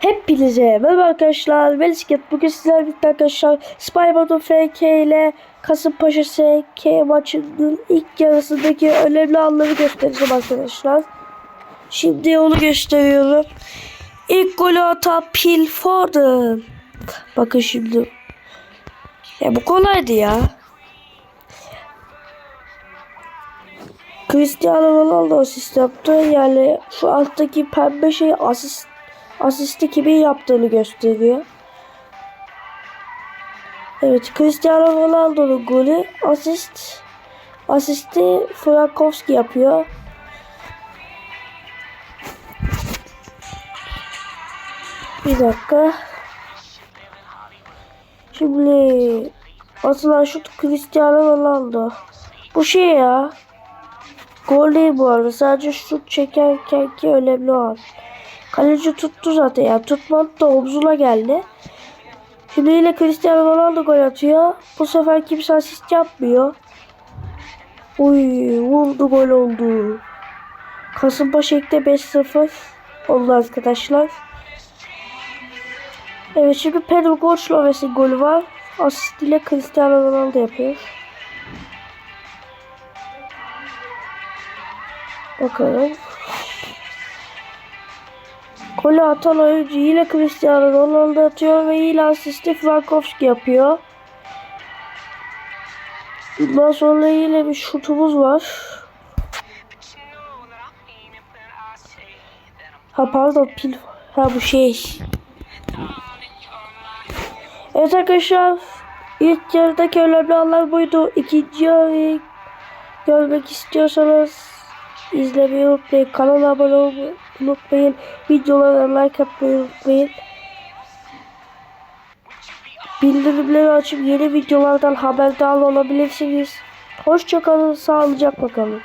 Hepinize merhaba arkadaşlar. Ben İsket. Bugün sizlerle birlikte arkadaşlar Spyro'da FK ile Kasımpaşa SK maçının ilk yarısındaki önemli anları göstereceğim arkadaşlar. Şimdi onu gösteriyorum. İlk golü atan Phil Foden. Bakın şimdi. Ya bu kolaydı ya. Cristiano Ronaldo asist yaptı. Yani şu alttaki pembe şey asist asisti kimin yaptığını gösteriyor. Evet Cristiano Ronaldo'nun golü asist asisti Frankowski yapıyor. Bir dakika. Şimdi atılan şut Cristiano Ronaldo. Bu şey ya. Gol değil bu arada. Sadece şut çekerken ki önemli o an. Kaleci tuttu zaten ya. Tutmadı da omzuna geldi. Şimdi yine Cristiano Ronaldo gol atıyor. Bu sefer kimse asist yapmıyor. Uy vurdu gol oldu. Kasımpaşa ekte 5-0 oldu arkadaşlar. Evet şimdi Pedro Goncalves'in golü var. Asist ile Cristiano Ronaldo yapıyor. Bakalım. Golü atan oyuncu yine Cristiano Ronaldo atıyor ve yine asisti Frankowski yapıyor. Bundan sonra yine bir şutumuz var. Ha pardon pil. Ha bu şey. Evet arkadaşlar. İlk yarıdaki önemli anlar buydu. İkinci yarıyı görmek istiyorsanız izlemeyi unutmayın. Kanala abone olmayı unutmayın. Videolara like atmayı unutmayın. Bildirimleri açıp yeni videolardan haberdar olabilirsiniz. Hoşçakalın, sağlıcakla kalın.